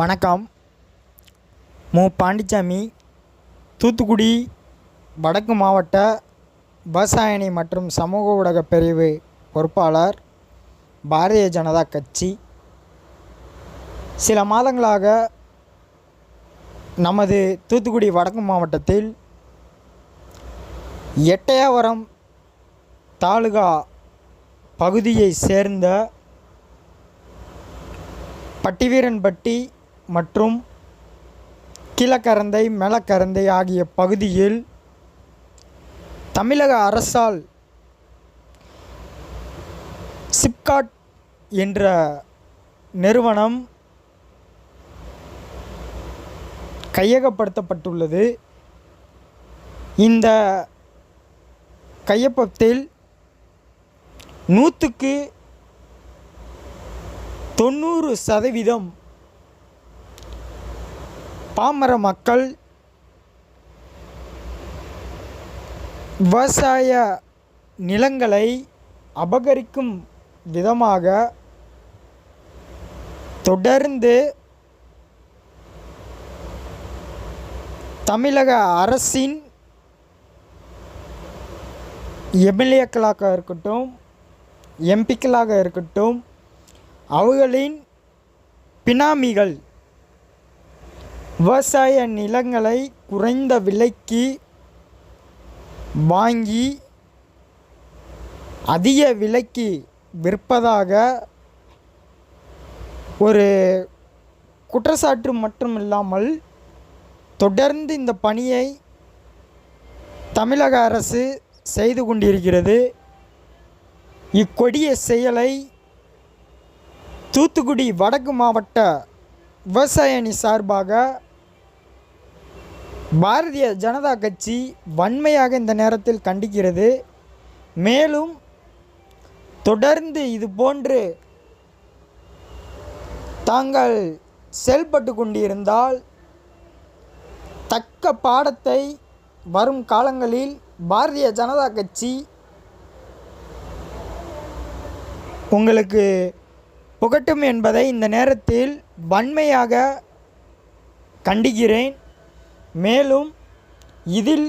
வணக்கம். மு. பாண்டிச்சாமி தூத்துக்குடி வடக்கு மாவட்ட விவசாயணி மற்றும் சமூக ஊடக பிரிவு பொறுப்பாளர் பாரதிய ஜனதா கட்சி. சில மாதங்களாக நமது தூத்துக்குடி வடக்கு மாவட்டத்தில் எட்டயபுரம் தாலுகா பகுதியை சேர்ந்த பட்டிவீரன்பட்டி மற்றும் கீழக்கரந்தை மேலக்கரந்தை ஆகிய பகுதியில் தமிழக அரசால் சிப்காட் என்ற நிறுவனம் கையகப்படுத்தப்பட்டுள்ளது. இந்த கையொப்பத்தில் நூற்றுக்கு தொண்ணூறு சதவீதம் பாமர மக்கள் விவசாய நிலங்களை அபகரிக்கும் விதமாக தொடர்ந்து தமிழக அரசின் எம்எல்ஏக்களாக இருக்கட்டும் எம்பிக்களாக இருக்கட்டும் அவர்களின் பினாமிகள் விவசாய நிலங்களை குறைந்த விலைக்கு வாங்கி அதிக விலைக்கு விற்பதாக ஒரு குற்றச்சாட்டு மட்டும் இல்லாமல் தொடர்ந்து இந்த பணியை தமிழக அரசு செய்து கொண்டிருக்கிறது. இக்கொடிய செயலை தூத்துக்குடி வடக்கு மாவட்ட விவசாய அணி சார்பாக பாரதிய ஜனதா கட்சி வன்மையாக இந்த நேரத்தில் கண்டிக்கிறது. மேலும் தொடர்ந்து இது போன்று தாங்கள் செயல்பட்டு கொண்டிருந்தால் தக்க பாடத்தை வரும் காலங்களில் பாரதிய ஜனதா கட்சி உங்களுக்கு புகட்டும் என்பதை இந்த நேரத்தில் வன்மையாக கண்டிக்கிறேன். மேலும் இதில்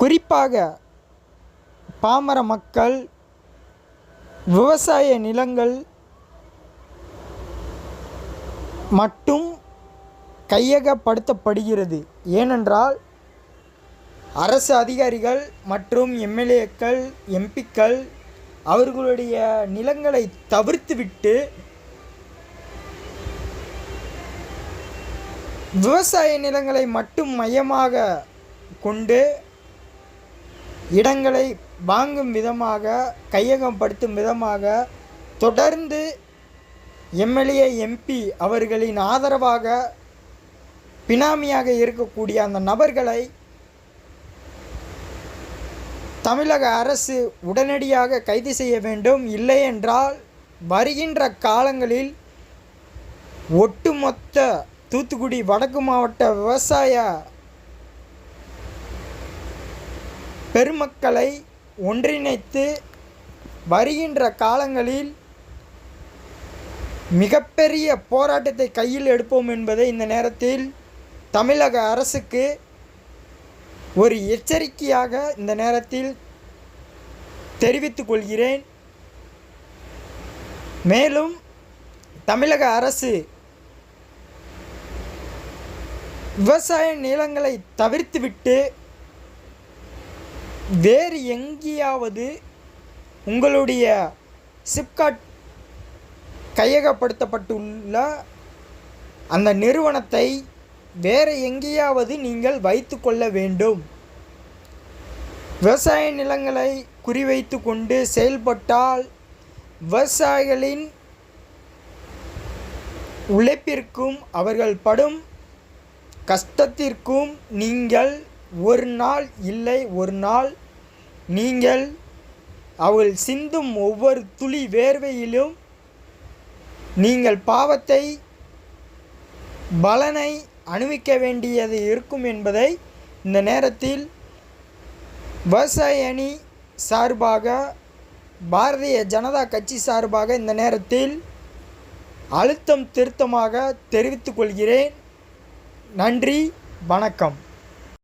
குறிப்பாக பாமர மக்கள் விவசாய நிலங்கள் மட்டும் கையகப்படுத்தப்படுகிறது. ஏனென்றால் அரசு அதிகாரிகள் மற்றும் எம்எல்ஏக்கள் எம்பிக்கள் அவர்களுடைய நிலங்களை தவிர்த்துவிட்டு விவசாய நிலங்களை மட்டும் மையமாக கொண்டு இடங்களை வாங்கும் விதமாக கையகப்படுத்தும் விதமாக தொடர்ந்து எம்எல்ஏ எம்பி அவர்களின் ஆதரவாக பினாமியாக இருக்கக்கூடிய அந்த நபர்களை தமிழக அரசு உடனடியாக கைது செய்ய வேண்டும். இல்லையென்றால் வருகின்ற காலங்களில் ஒட்டுமொத்த தூத்துக்குடி வடக்கு மாவட்ட விவசாய பெருமக்களை ஒன்றிணைத்து வருகின்ற காலங்களில் மிகப்பெரிய போராட்டத்தை கையில் எடுப்போம் என்பதை இந்த நேரத்தில் தமிழக அரசுக்கு ஒரு எச்சரிக்கையாக இந்த நேரத்தில் தெரிவித்துக் கொள்கிறேன். மேலும் தமிழக அரசு விவசாய நிலங்களை தவிர்த்துவிட்டு வேறு எங்கேயாவது உங்களுடைய சிப்காட் கையகப்படுத்தப்பட்டுள்ள அந்த நிறுவனத்தை வேறு எங்கேயாவது நீங்கள் வைத்து கொள்ள வேண்டும். விவசாய நிலங்களை குறிவைத்து கொண்டு செயல்பட்டால் விவசாயிகளின் உழைப்பிற்கும் அவர்கள் படும் கஷ்டத்திற்கும் நீங்கள் ஒரு நாள் இல்லை ஒரு நாள் நீங்கள் அவள் சிந்தும் ஒவ்வொரு துளி வேர்வையிலும் நீங்கள் பாவத்தை பலனை அனுபவிக்க வேண்டியது இருக்கும் என்பதை இந்த நேரத்தில் விவசாய அணி சார்பாக பாரதிய ஜனதா கட்சி சார்பாக இந்த நேரத்தில் அழுத்தம் திருத்தமாக தெரிவித்துக் கொள்கிறேன். நன்றி வணக்கம்.